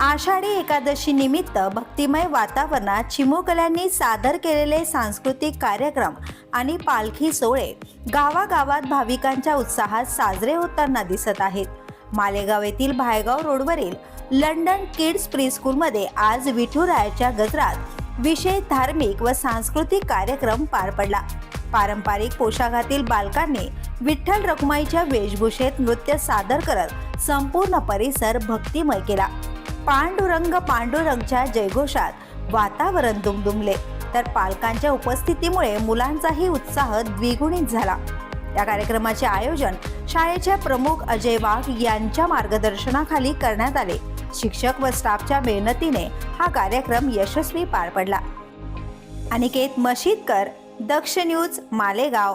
आषाढी एकादशी निमित्त भक्तिमय वातावरणात चिमुकल्यांनी सादर केलेले सांस्कृतिक कार्यक्रम आणि पालखी सोहळे गावागावात भाविकांच्या उत्साहात साजरे होताना दिसत आहेत. मालेगाव येथील भायगाव रोडवरील लंडन किड्स प्रीस्कूलमध्ये आज विठुरायाच्या गजरात विशेष धार्मिक व सांस्कृतिक कार्यक्रम पार पडला. पारंपरिक पोशाखातील बालकांनी विठ्ठल रखुमाईच्या वेशभूषेत नृत्य सादर करत संपूर्ण परिसर भक्तिमय केला. पांडुरंग पांडुरंगच्या जयघोषात वातावरण दुमदुमले. तर पालकांच्या उपस्थितीमुळे मुलांचाही उत्साह द्विगुणित झाला. या कार्यक्रमाचे आयोजन शाळेच्या प्रमुख अजय वाघ यांच्या मार्गदर्शनाखाली करण्यात आले. शिक्षक व स्टाफच्या मेहनतीने हा कार्यक्रम यशस्वी पार पडला. अनिकेत मशीदकर दक्ष न्यूज मालेगाव.